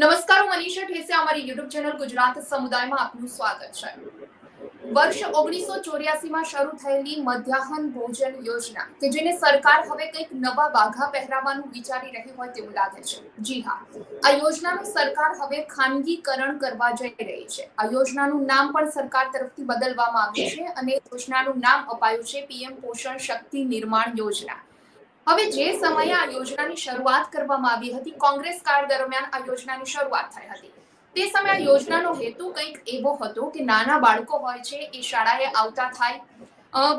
નમસ્કાર, હું મનીષા ઠેસે, અમારી યુટ્યુબ ચેનલ ગુજરાત સમુદાયમાં આપનું સ્વાગત છે. વર્ષ ઓગણીસો ચોર્યાસીમાં શરૂ થયેલી મધ્યાહન ભોજન યોજના, કે જેને સરકાર હવે કંઈક નવા વાઘા પહેરાવાનું વિચારી રહી હોય તેવું લાગે છે. જી હા, આ યોજનાનું સરકાર હવે ખાનગીકરણ કરવા જઈ રહી છે. આ યોજનાનું નામ પણ સરકાર તરફથી બદલવામાં આવ્યું છે અને યોજનાનું નામ અપાયું છે પીએમ પોષણ શક્તિ નિર્માણ યોજના. હવે જે સમયે આ યોજનાની શરૂઆત કરવામાં આવી હતી, કોંગ્રેસ કાળ દરમિયાન આ યોજનાની શરૂઆત થઈ હતી. તે સમયે આ યોજનાનો હેતુ કંઈક એવો હતો કે નાના બાળકો હોય છે, એ શાળાએ આવતા થાય.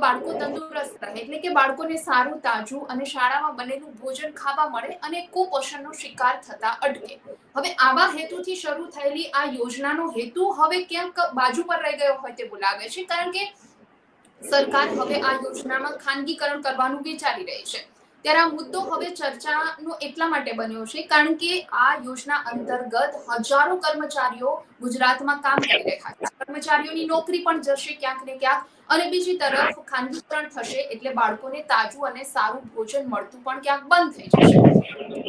બાળકો તંદુરસ્ત રહે, એટલે કે બાળકોને સારું, તાજું અને શાળામાં બનેલું ભોજન ખાવા મળે અને કુપોષણનો શિકાર થતા અટકે. હવે આવા હેતુથી શરૂ થયેલી આ યોજનાનો હેતુ હવે ક્યાંક બાજુ પર રહી ગયો હોય તે બોલાવે છે, કારણ કે સરકાર હવે આ યોજનામાં ખાનગીકરણ કરવાનું વિચારી રહી છે. ત્યારે આ મુદ્દો હવે ચર્ચાનો એટલા માટે બન્યો છે, કારણ કે આ યોજના અંતર્ગત હજારો કર્મચારીઓ ગુજરાતમાં કામ કરી રહ્યા છે. કર્મચારીઓની નોકરી પણ જશે ક્યાંક ને ક્યાંક અને બીજી તરફ ખાનગીકરણ થશે એટલે બાળકોને તાજું અને સારું ભોજન મળતું પણ ક્યાંક બંધ થઈ જશે.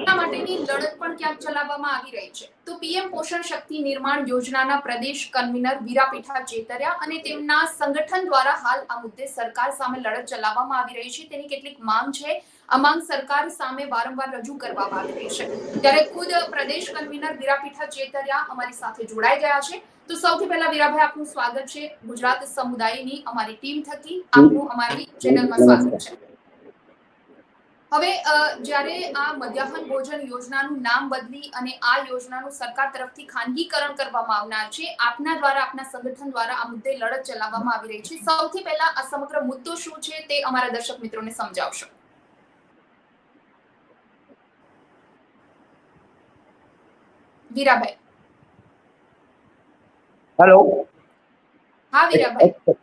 એના માટેની લડત પણ ક્યાંક ચલાવવામાં આવી રહી છે. તો પીએમ પોષણ શક્તિ નિર્માણ યોજનાના પ્રદેશ કન્વીનર વીરાપીઠા ચેતર્યા અને તેમના સંગઠન દ્વારા હાલ આ મુદ્દે સરકાર સામે લડત ચલાવવામાં આવી રહી છે. તેની કેટલીક માંગ છે આ માંગ સરકાર સામે વારંવાર રજૂ કરવામાં આવી રહી છે. ત્યારે ખુદ પ્રદેશ કન્વીનર વીરાપીઠા ચેતર્યા અમારી સાથે જોડાઈ ગયા છે. તો સૌથી પહેલા વીરાભાઈ, આપનું સ્વાગત છે. ગુજરાત સમુદાયની અમારી ટીમ થકી આપનું અમારી ચેનલમાં સ્વાગત છે. હવે જ્યારે આ મધ્યાહન ભોજન યોજનાનું નામ બદલી અને આ યોજનાનું સરકાર તરફથી ખાનગીકરણ કરવામાં આવનાર છે, આપના દ્વારા, આપના સંગઠન દ્વારા આ મુદ્દે લડત ચલાવવામાં આવી રહી છે. સૌથી પહેલા આ સમગ્ર મુદ્દો શું છે તે અમારા દર્શક મિત્રોને સમજાવશો. વીરાભાઈ હેલો હા વીરાભાઈ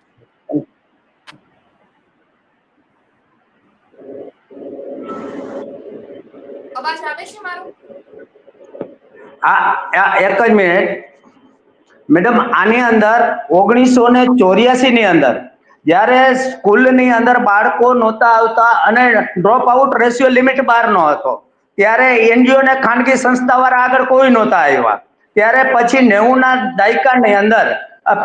અવાજ આવે છે મારો? આ એક જ મિનિટ મેડમ આની અંદર ઓગણીસો ને ચોર્યાસી ની અંદર જ્યારે સ્કૂલની અંદર બાળકો નહોતા આવતા અને ડ્રોપ આઉટ રેશિયો લિમિટ બહાર નો હતો. ત્યારે એનજીઓ ને ખાનગી સંસ્થા વાળા આગળ કોઈ નહોતા આવ્યા. ત્યારે પછી નેવું ના દાયકાની અંદર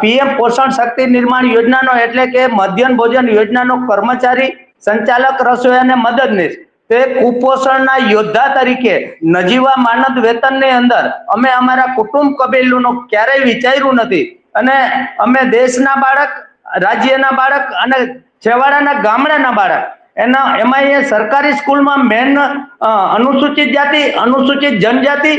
પીએમ પોષણ શક્તિ નિર્માણ યોજનાનો એટલે કે મધ્યાહન ભોજન યોજનાનો કર્મચારી, સંચાલક રસોઈ અને મદદનીશ, તે કુપોષણના યોદ્ધા તરીકે નજીવા માનદ વેતનની અંદર અમે અમારા કુટુંબ કબીલુનો ક્યારેય વિચાર્યું નથી. અને અમે દેશના બાળક, રાજ્યના બાળક અને છેવાડાના ગામડાના બાળક એના, એમાં એ સરકારી સ્કૂલમાં મેન અનુસૂચિત જાતિ, અનુસૂચિત જનજાતિ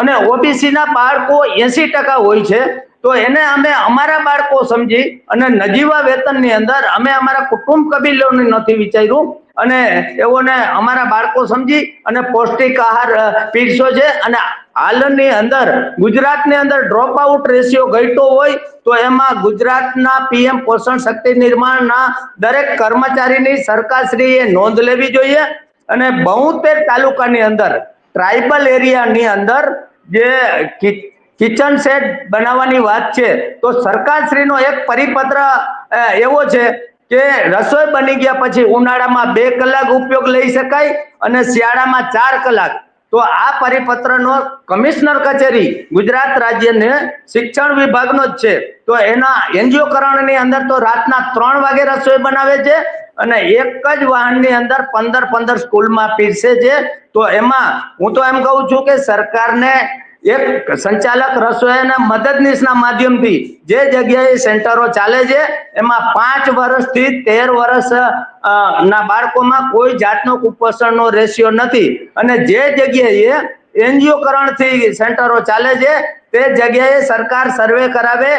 અને ઓબીસીના બાળકો એસી ટકા હોય છે. તો એને અમે અમારા બાળકો સમજી અને નજીવા વેતનની અંદર અમે અમારા કુટુંબ કબીલોને નથી વિચાર્યું. અને એઓને અમારા બાળકો સમજી અને પૌષ્ટિક આહાર પીરસો છે અને હાલની અંદર ગુજરાતની અંદર ડ્રોપ આઉટ રેશિયો ઘટ્યો હોય તો એમાં ગુજરાતના પીએમ પોષણ શક્તિ નિર્માણના દરેક કર્મચારીની સરકારશ્રીએ નોંધ લેવી જોઈએ અને બહુતેર તાલુકાની અંદર ટ્રાઇબલ એરિયાની અંદર જે કિચન સેટ બનાવવાની વાત છે તો સરકારશ્રીનો એક પરિપત્ર એવો છે કે રસોઈ બની ગયા પછી ઉનાળામાં બે કલાક ઉપયોગ લઈ શકાય અને શિયાળામાં ચાર કલાક. તો આ પરિપત્રનો કમિશનર કચેરી ગુજરાત રાજ્યને શિક્ષણ વિભાગનો જ છે. તો એના એનજીઓ કરણની અંદર તો રાતના ત્રણ વાગે રસોઈ બનાવે છે અને એક જ વાહનની અંદર પંદર પંદર સ્કૂલમાં પીરસે છે. તો એમાં હું તો એમ કહું છું કે સરકારને એક સંચાલક રસોઈના મદદનીશના માધ્યમથી જે જગ્યાએ સેન્ટરો ચાલે છે, એમાં પાંચ વર્ષથી તેર વર્ષ ના બાળકોમાં કોઈ જાતનો કુપોષણનો રેશિયો નથી. અને જે જગ્યાએ એનજીઓ કરણથી સેન્ટરો ચાલે છે, તે જગ્યાએ સરકાર સર્વે કરાવે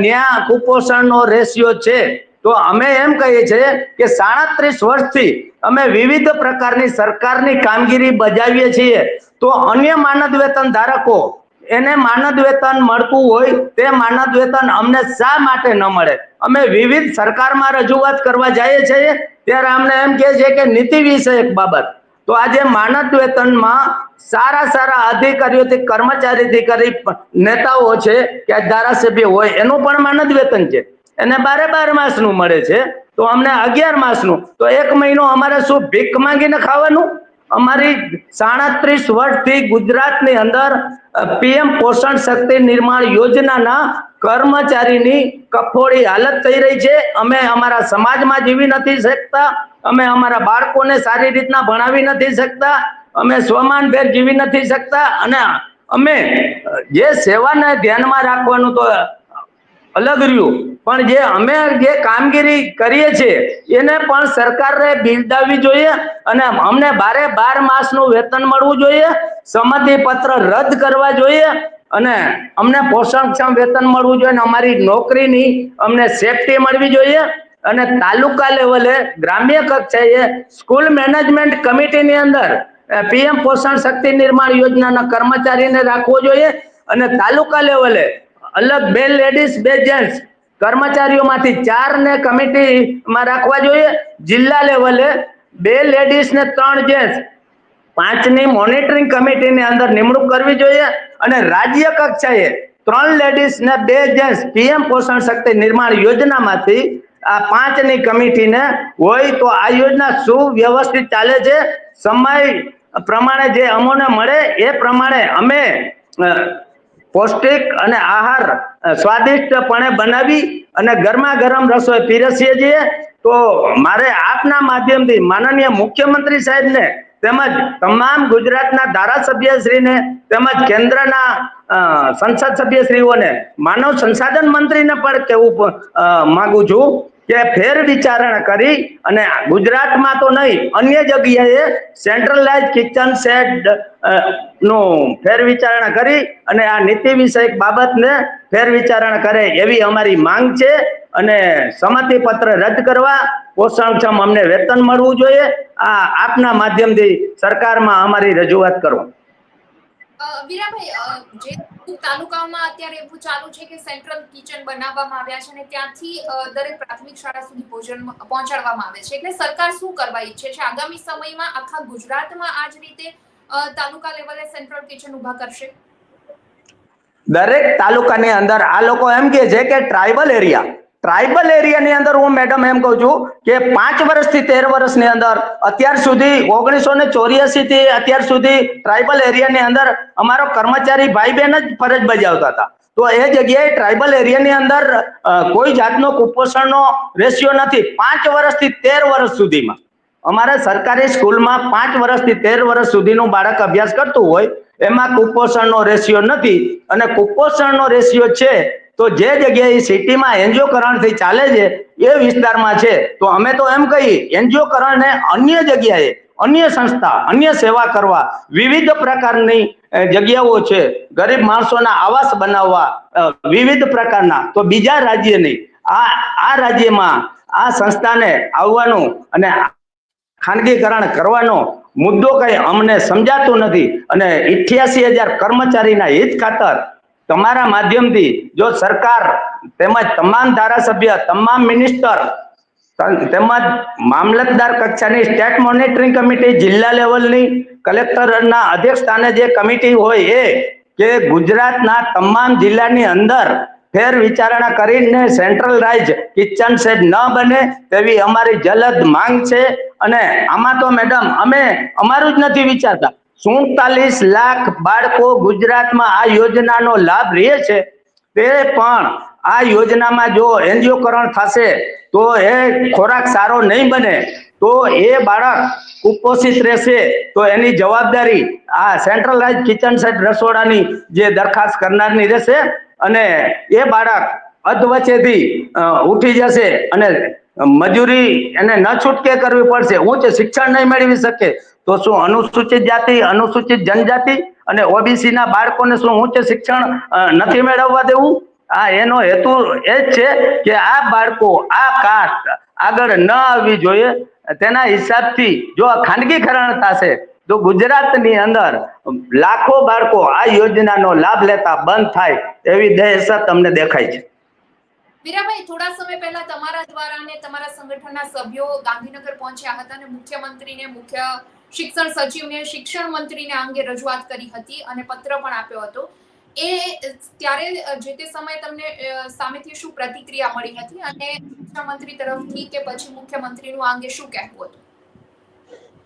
ન્યા કુપોષણનો રેશિયો છે. તો અમે એમ કહીએ છીએ કે સાડત્રીસ વર્ષથી અમે વિવિધ પ્રકારની સરકારની કામગીરી બજાવીએ છીએ. તો અન્ય માનદ વેતન ધારકો, એને માનદ વેતન મળતું હોય તે માનદ વેતન અમને શા માટે ન મળે? અમે વિવિધ સરકારમાં રજૂઆત કરવા જઈએ છીએ, ત્યારે અમને એમ કહે છે કે નીતિ વિષયક બાબત. તો આજે માનદ વેતનમાં સારા સારા અધિકારીઓથી, કર્મચારીથી કરી નેતાઓ છે, કે ધારાસભ્ય હોય, એનું પણ માનદ વેતન છે. એને બારે બાર માસનું મળે છે. તો અમને અગિયાર માસનું. તો એક મહિનો અમારે શું ભીખ માંગીને ખાવાનું? અમારી સાડત્રીસ વર્ષથી ગુજરાતની અંદર પીએમ પોષણ શક્તિ નિર્માણ યોજનાના કર્મચારીની કફોડી હાલત થઈ રહી છે. અમે અમારા સમાજમાં જીવી નથી શકતા. અમે અમારા બાળકોને સારી રીતના ભણાવી નથી શકતા. અમે સ્વમાનભેર જીવી નથી શકતા. અને અમે જે સેવાને ધ્યાનમાં રાખવાનું તો અલગ રહ્યું. પણ જે અમે જે કામગીરી કરીએ છીએ, એને પણ સરકારે બિરદાવવી જોઈએ અને અમને બારે બાર માસનું વેતન મળવું જોઈએ સંમતિ પત્ર રદ કરવા જોઈએ અને અમને પોષણક્ષમ વેતન મળવું જોઈએ અને અમારી નોકરીની અમને સેફટી મળવી જોઈએ અને તાલુકા લેવલે ગ્રામ્ય કક્ષાએ સ્કૂલ મેનેજમેન્ટ કમિટીની અંદર પીએમ પોષણ શક્તિ નિર્માણ યોજનાના કર્મચારીને રાખવો જોઈએ અને તાલુકા લેવલે અલગ બે લેડીઝ, બે જેન્ટ્સ કર્મચારીઓમાંથી ચાર ને કમિટીમાં રાખવા જોઈએ. જિલ્લા લેવલે બે લેડીઝ ને ત્રણ જેન્ટ્સ પાંચની મોનિટરિંગ કમિટીની અંદર નિમણૂક કરવી જોઈએ અને રાજ્ય કક્ષાએ ત્રણ લેડીઝ ને બે જેન્ટ્સ પીએમ પોષણ શક્તિ નિર્માણ યોજનામાંથી આ પાંચની કમિટીને હોય તો આ યોજના સુવ્યવસ્થિત ચાલે છે. સમય પ્રમાણે જે અમોને મળે એ પ્રમાણે અમે પૌષ્ટિક અને આહાર સ્વાદિષ્ટપણે બનાવી અને ગરમા ગરમ રસોઈ પીરસીએ છીએ, તો મારે આપના માધ્યમથી માનનીય મુખ્યમંત્રી સાહેબને તેમજ તમામ ગુજરાતના ધારાસભ્યશ્રીને તેમજ કેન્દ્રના સંસદ સભ્યશ્રીઓને માનવ સંસાધન મંત્રીને પણ કહેવું માંગુ છું. કે ફેર વિચારણા કરી અને ગુજરાતમાં તો નહીં, અન્ય જગ્યાએ સેન્ટ્રલાઇઝ કિચન સેટનું ફેર વિચારણા કરી અને આ નીતિ વિષયક બાબતને ફેર વિચારણા કરે એવી અમારી માંગ છે અને સંમતિ પત્ર રદ કરવા પોષણક્ષમ અમને વેતન મળવું જોઈએ. આ આપના માધ્યમથી સરકારમાં અમારી રજૂઆત કરો. વીરાભાઈ જે તાલુકાઓમાં અત્યારે એવું ચાલુ છે કે સેન્ટ્રલ કિચન બનાવવામાં આવ્યા છે અને ત્યાંથી દરેક પ્રાથમિક શાળા સુધી ભોજન પહોંચાડવામાં આવે છે. એટલે સરકાર શું કરવા ઈચ્છે છે? આગામી સમયમાં આખા ગુજરાતમાં આ જ રીતે તાલુકા લેવલે સેન્ટ્રલ કિચન ઊભા કરશે? દરેક તાલુકાની અંદર આ લોકો એમ કે છે કે ટ્રાઇબલ એરિયા ટ્રાઇબલ એરિયાની અંદર હું મેડમ એમ કહું છું કે પાંચ વર્ષથી તેર વર્ષની અંદર અત્યાર સુધી ઓગણીસો ને ચોર્યાસી થી અત્યાર સુધી ટ્રાઇબલ એરિયાની અંદર અમારો કર્મચારી ભાઈ બહેન જ ફરજ બજાવતા હતા. તો એ જગ્યાએ ટ્રાઇબલ એરિયાની અંદર કોઈ જાતનો કુપોષણનો રેશિયો નથી. પાંચ વર્ષથી તેર વર્ષ સુધીમાં. અમારે સરકારી સ્કૂલમાં પાંચ વર્ષથી તેર વર્ષ સુધીનું બાળક અભ્યાસ કરતું હોય, એમાં કુપોષણનો રેશિયો નથી. અને કુપોષણનો રેશિયો છે તો જે જગ્યાએ સિટીમાં એન્જિયોકરણથી ચાલે છે, એ વિસ્તારમાં છે. તો અમે તો એમ કહીએ, એન્જિયોકરણને અન્ય જગ્યાએ, અન્ય સંસ્થા, અન્ય સેવા કરવા વિવિધ પ્રકારની જગ્યાઓ છે. ગરીબ માણસોના આવાસ બનાવવા વિવિધ પ્રકારના. તો બીજા રાજ્યની આ આ રાજ્યમાં આ સંસ્થાને આવવાનું અને ખાનગીકરણ કરવાનો મુદ્દો કઈ અમને સમજાતો નથી. અને ઇઠ્યાસી હજાર કર્મચારીના હિત ખાતર તમારા માધ્યમથી જો સરકાર તેમજ તમામ ધારાસભ્ય, તમામ મિનિસ્ટર તેમજ મામલતદાર કક્ષાની સ્ટેટ મોનિટરિંગ કમિટી જિલ્લા લેવલની કલેક્ટરના અધ્યક્ષ સ્થાને જે કમિટી હોય એ, કે ગુજરાતના તમામ જિલ્લાની અંદર ફેર વિચારણા કરીને સેન્ટ્રલાઇઝ કિચન સેટ ન બને તેવી અમારી જલદ માંગ છે. અને આમાં તો મેડમ અમે અમારું જ નથી વિચારતા. સુડતાલીસ લાખ બાળકો ગુજરાતમાં આ યોજનાનો લાભ રહે છે. તે પણ આ યોજનામાં જો એન્જિયોકરણ થશે, તો એ ખોરાક સારો નહીં બને, તો એ બાળક કુપોષિત રહેશે. તો એની જવાબદારી આ સેન્ટ્રલાઇઝ કિચન સેટ રસોડાની જે દરખાસ્ત કરનારની રહેશે અને એ બાળક અધવચ્ચેથી ઉઠી જશે અને મજૂરી એને ન છૂટકે કરવી પડશે. ઉચ્ચ શિક્ષણ નહીં મેળવી શકે. તો શું અનુસૂચિત જાતિ, અનુસૂચિત જનજાતિ અને ઓબીસી ના બાળકોને શું ઉચ્ચ શિક્ષણ નથી મેળવવા દેવું? આ એનો હેતુ એ જ છે કે આ બાળકો, આ કાસ્ટ આગળ ન આવવી જોઈએ. તેના હિસાબથી જો ખાનગીકરણ થશે, તો ગુજરાતની અંદર લાખો બાળકો આ યોજનાનો લાભ લેતા બંધ થાય એવી દહેશત તમને દેખાય છે. વીરાભાઈ થોડા સમય પહેલા તમારા દ્વારા અને તમારા સંગઠનના સભ્યો ગાંધીનગર પહોંચ્યા હતા અને મુખ્યમંત્રીને મુખ્ય શિક્ષણ સચિવને, શિક્ષણ મંત્રીને આ અંગે રજૂઆત કરી હતી અને પત્ર પણ આપ્યો હતો. એ ત્યારે જે તે સમયે તમને સામેથી શું પ્રતિક્રિયા મળી હતી અને શિક્ષણ મંત્રી તરફથી કે પછી મુખ્યમંત્રીનું આ અંગે શું કહેવું હતું?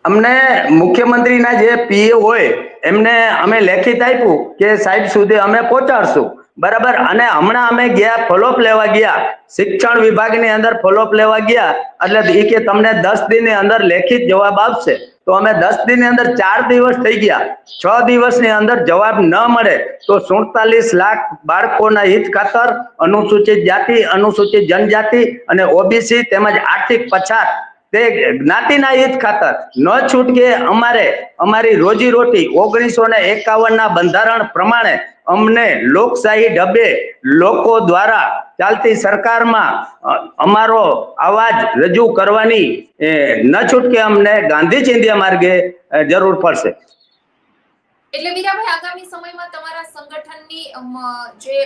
અમને મુખ્યમંત્રીના જે પીએ હોય, એમને અમે લેખિત આપ્યું કે સાહેબ સુધી અમે પહોંચાડશું. બરાબર? અને હમણાં અમે ગયા ફોલોઅપ લેવા ગયા. શિક્ષણ વિભાગની અંદર ફોલોઅપ લેવા ગયા. એટલે એ કે તમને દસ દિનની અંદર લેખિત જવાબ આપશે. તો અમે દસ દિનની અંદર ચાર દિવસ થઈ ગયા. છ દિવસની અંદર જવાબ ન મળે. તો સુડતાલીસ લાખ બાળકોના હિત ખાતર, અનુસૂચિત જાતિ, અનુસૂચિત જનજાતિ અને ઓબીસી તેમજ આર્થિક પછાત તે જ્ઞાતિના હિત ખાતર. ન છૂટકે અમારે અમારી રોજી રોટી ઓગણીસો ને એકાવન ના બંધારણ પ્રમાણે અમને લોકશાહી ઢબે લોકો દ્વારા ચાલતી સરકારમાં અમારો અવાજ રજૂ કરવાની ન છૂટકે અમને ગાંધી ચિંધ્યા માર્ગે જરૂર પડશે. એટલે વીરાભાઈ આગામી સમયમાં તમારા સંગઠનની જે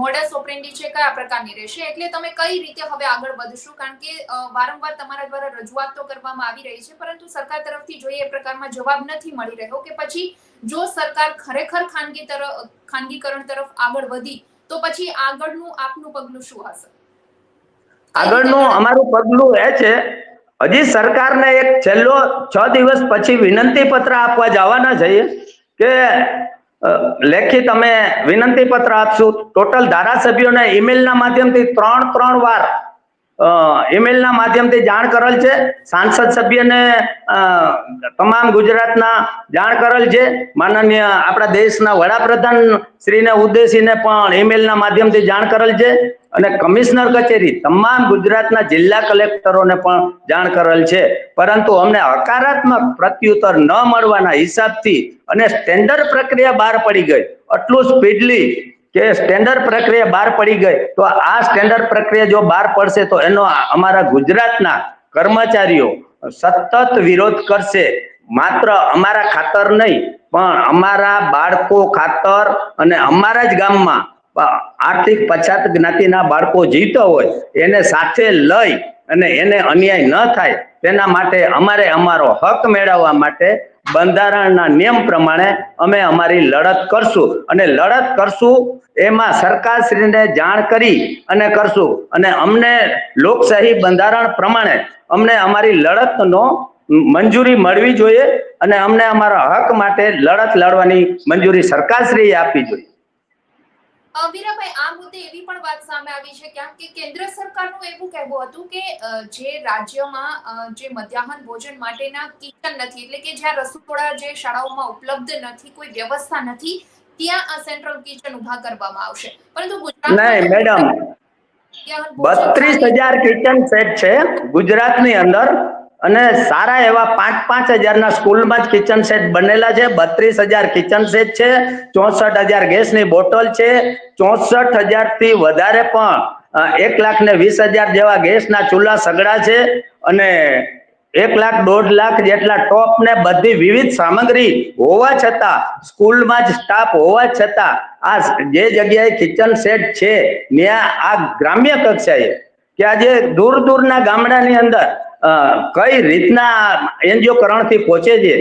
મોડસ ઓપરેન્ડી છે, કયા પ્રકારની રહેશે? એટલે તમે કઈ રીતે હવે આગળ વધશો? કારણ કે વારંવાર તમારા દ્વારા રજૂઆત તો કરવામાં આવી રહી છે, પરંતુ સરકાર તરફથી જોઈએ એ પ્રકારમાં જવાબ નથી મળી રહ્યો કે પછી જો સરકાર ખરેખર ખાનગી તરફ ખાનગીકરણ તરફ આગળ વધી તો પછી આગળનું આપનું પગલું શું હશે? આગળનું અમારું પગલું એ છે હજી સરકારને એક છેલ્લો છ દિવસ પછી વિનંતી પત્ર આપવા જવાના જઈએ કે લેખિત અમે વિનંતી પત્ર આપશું. ટોટલ ધારાસભ્યોને ઈમેલના માધ્યમથી ત્રણ ત્રણ વાર ઈમેલના માધ્યમથી જાણ કરેલ છે. સાંસદ સભ્યને તમામ ગુજરાતના જાણ કરેલ છે. માનનીય આપણા દેશના વડાપ્રધાન શ્રીને ઉદ્દેશીને પણ ઈમેલના માધ્યમથી જાણ કરેલ છે. અને કમિશનર કચેરી તમામ ગુજરાતના જિલ્લા કલેક્ટરોને પણ જાણ કરેલ છે. પરંતુ અમને હકારાત્મક પ્રત્યુત્તર ન મળવાના હિસાબથી અને સ્ટેન્ડર્ડ પ્રક્રિયા બહાર પડી ગઈ. આટલું સ્પીડલી કે સ્ટેન્ડર્ડ પ્રક્રિયા બહાર પડી ગઈ, તો આ સ્ટેન્ડર્ડ પ્રક્રિયા જો બહાર પડશે, તો એનો અમારા ગુજરાતના કર્મચારીઓ સતત વિરોધ કરશે. માત્ર અમારા ખાતર નહીં, પણ અમારા બાળકો ખાતર અને અમારા જ ગામમાં આર્થિક પછાત જ્ઞાતિના બાળકો જીવતા હોય, એને સાથે લઈ અને એને અન્યાય ન થાય, તેના માટે અમારે અમારો હક મેળવવા માટે બંધારણના નિયમ પ્રમાણે અમે અમારી લડત કરશું. અને લડત કરશું એમાં સરકારશ્રીને જાણ કરી અને કરશું. અને અમને લોકશાહી બંધારણ પ્રમાણે અમને અમારી લડતનો મંજૂરી મળવી જોઈએ અને અમને અમારા હક માટે લડત લડવાની મંજૂરી સરકારશ્રીએ આપવી જોઈએ. અ, વીરાભાઈ આ મુદ્દે એવી પણ વાત સામે આવી છે ક્યાંક કે કેન્દ્ર સરકારનું એવું કહેવું હતું કે જે રાજ્યમાં જે મધ્યાહન ભોજન માટેના કિચન નથી એટલે કે જ્યાં રસોડા જે શાળાઓમાં ઉપલબ્ધ નથી કોઈ વ્યવસ્થા નથી ત્યાં આ સેન્ટ્રલ કિચન ઊભા કરવામાં આવશે. પરંતુ ગુજરાત નહીં મેડમ બત્રીસ હજાર કિચન સેટ છે ગુજરાતની અંદર. અને સારા એવા પાંચ પાંચ હજારના સ્કૂલમાં જ કિચન સેટ બનેલા છે. બત્રીસ હજાર કિચન સેટ છે. ચોસઠ હજાર ગેસની બોટલ છે. ચોસઠ હજારથી વધારે પણ એક લાખ ને વીસ હજાર જેવા ગેસના ચૂલા સગડા છે અને એક લાખ દોઢ લાખ જેટલા ટોપ ને બધી વિવિધ સામગ્રી હોવા છતાં, સ્કૂલમાં જ સ્ટાફ હોવા છતાં, આ જે જગ્યાએ કિચન સેટ છે ત્યાં આ ગ્રામ્ય કક્ષાએ, કે આજે દૂર દૂરના ગામડાની અંદર કઈ રીતના એનજીઓકરણથી પહોંચે છે,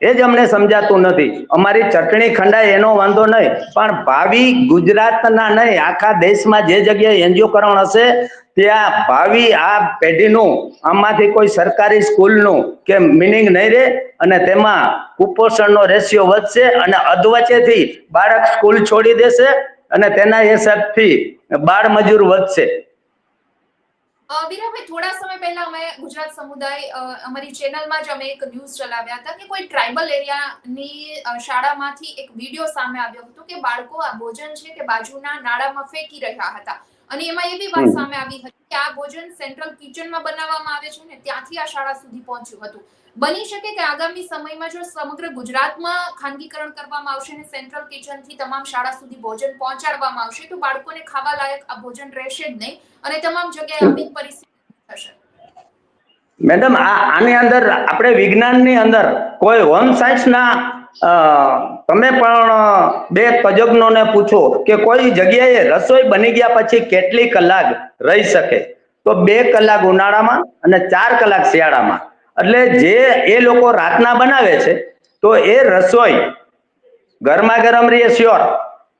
એ જ અમને સમજાતું નથી. અમારી ચટણી ખંડાય એનો વાંધો નહીં, પણ ભાવિ ગુજરાતના નહીં, આખા દેશમાં જે જગ્યાએ એનજીઓકરણ હશે, ત્યાં ભાવિ આ પેઢીનું, આમાંથી કોઈ સરકારી સ્કૂલનું કે મિનિંગ નહીં રહે, અને તેમાં કુપોષણનો રેશિયો વધશે, અને અધવચ્ચેથી બાળક સ્કૂલ છોડી દેશે, અને તેના હિસાબથી બાળ મજૂર વધશે. વીરાભાઈ થોડા સમય પહેલા અમે ગુજરાત સમુદાય અમારી ચેનલમાં જ અમે એક ન્યૂઝ ચલાવ્યા હતા કે કોઈ ટ્રાઇબલ એરિયાની શાળામાંથી એક વીડિયો સામે આવ્યો હતો કે બાળકો આ ભોજન છે કે બાજુના નાળામાં ફેંકી રહ્યા હતા. અને એમાં એવી વાત સામે આવી હતી કે આ ભોજન સેન્ટ્રલ કિચનમાં બનાવવામાં આવે છે ને ત્યાંથી આ શાળા સુધી પહોંચ્યું હતું. બની શકે કે આગામી સમયમાં જો સમગ્ર ગુજરાતમાં ખાનગીકરણ કરવામાં આવશે ને સેન્ટ્રલ કિચનથી તમામ શાળા સુધી ભોજન પહોંચાડવામાં આવશે તો બાળકોને ખાવા લાયક આ ભોજન રહેશે જ નહીં અને તમામ જગ્યાએ આવી પરિસ્થિતિ થશે. મેડમ આ આની અંદર આપણે વિજ્ઞાનની અંદર કોઈ હોમ સાયન્સના તમે પણ બે તજજ્ઞોને પૂછો કે કોઈ જગ્યાએ રસોઈ બની ગયા પછી કેટલી કલાક રહી શકે? તો બે કલાક ઉનાળામાં અને ચાર કલાક શિયાળામાં. એટલે જે એ લોકો રાતના બનાવે છે તો એ રસોઈ ગરમા ગરમ રહે શ્યોર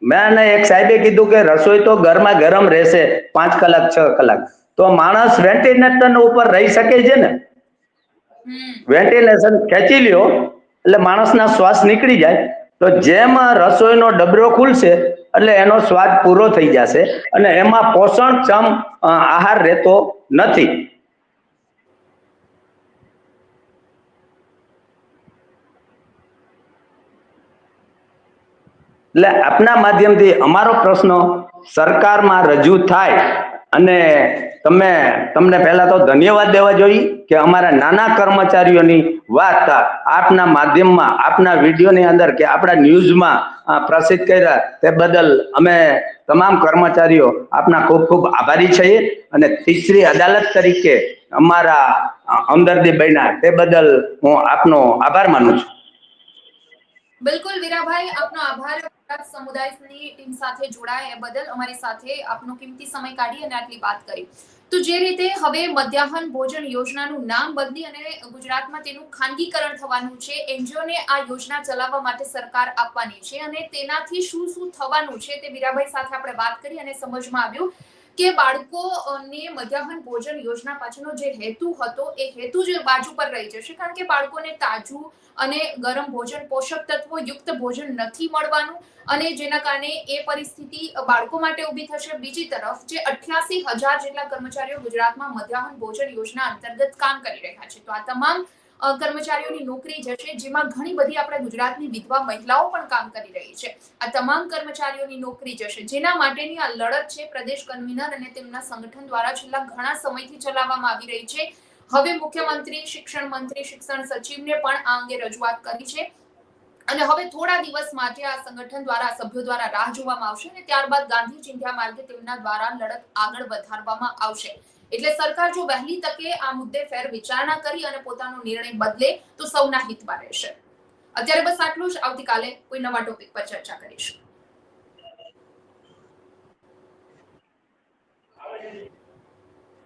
મેં એક સાહેબે કીધું કે રસોઈ તો ગરમા ગરમ રહેશે પાંચ કલાક છ કલાક. તો માણસ વેન્ટિલેટર ઉપર રહી શકે છે ને? વેન્ટિલેશન ખેંચી લ્યો. એટલે માણસના શ્વાસ નીકળી જાય, તો જેમ રસોઈનો ડબરો ખુલશે, એટલે એનો સ્વાદ પૂરો થઈ જશે અને એમાં પોષણક્ષમ આહાર રહેતો નથી. એટલે આપના માધ્યમથી અમારો પ્રશ્ન સરકારમાં રજૂ થાય. અને તમે, તમને પહેલા તો ધન્યવાદ દેવા જોઈએ કે અમારા નાના કર્મચારીઓની વાત આપના માધ્યમમાં, આપના વિડીયોની અંદર કે આપણા ન્યૂઝમાં પ્રસિદ્ધ કર્યા તે બદલ અમે તમામ કર્મચારીઓ આપના ખૂબ ખૂબ આભારી છીએ અને તીસરી અદાલત તરીકે અમારા હમદર્દી બન્યા તે બદલ હું આપનો આભાર માનું છું. બિલકુલ વીરાભાઈ, આપનો આભાર. ગુજરાત સમુદાયની ટીમ સાથે જોડાય બદલ અમારી સાથે આપનો કિંમતી સમય કાઢી અને આટલી વાત કરી. તો જે રીતે હવે મધ્યાહન ભોજન યોજનાનું નામ બદલી અને ગુજરાતમાં તેનું ખાનગીકરણ થવાનું છે, એનજીઓને આ યોજના ચલાવવા માટે સરકાર આપવાની છે અને તેનાથી શું શું થવાનું છે તે વીરાભાઈ સાથે આપણે વાત કરી અને સમજમાં આવ્યું. કે બાળકોને મધ્યાહન ભોજન યોજના પાછળનો જે હેતુ હતો, એ હેતુ જ બાજુ પર રહી જશે, કારણ કે બાળકોને તાજું અને ગરમ ભોજન પોષક તત્વો યુક્ત ભોજન નથી મળવાનું અને જેના કારણે એ પરિસ્થિતિ બાળકો માટે ઊભી થશે. બીજી તરફ, જે અઠ્યાસી હજાર જેટલા કર્મચારીઓ ગુજરાતમાં મધ્યાહન ભોજન યોજના અંતર્ગત કામ કરી રહ્યા છે, તો આ તમામ કર્મચારીઓની નોકરી જશે, જેમાં ઘણી બધી આપણા ગુજરાતની વિધવા મહિલાઓ પણ કામ કરી રહી છે. આ તમામ કર્મચારીઓની નોકરી જશે. જેના માટેની આ લડત છે પ્રદેશ કન્વીનર અને તેમના સંગઠન દ્વારા છેલ્લા ઘણા સમયથી ચલાવવામાં આવી રહી છે. હવે મુખ્યમંત્રી, શિક્ષણ મંત્રી, શિક્ષણ સચિવને પણ આ અંગે રજૂઆત કરી છે. અને હવે થોડા દિવસ માટે આ સંગઠન દ્વારા સભ્યો દ્વારા રાહ જોવામાં આવશે અને ત્યારબાદ ગાંધી ચિંધ્યા માર્ગે તેમના દ્વારા લડત આગળ વધારવામાં આવશે. એટલે સરકાર જો વહેલી તકે આ મુદ્દે ફેર વિચારણા કરી અને પોતાનો નિર્ણય બદલે, તો સૌના હિતમાં રહેશે. અત્યારે બસ આટલું જ. આવતીકાલે કોઈ નવા ટોપિક પર ચર્ચા કરીશું.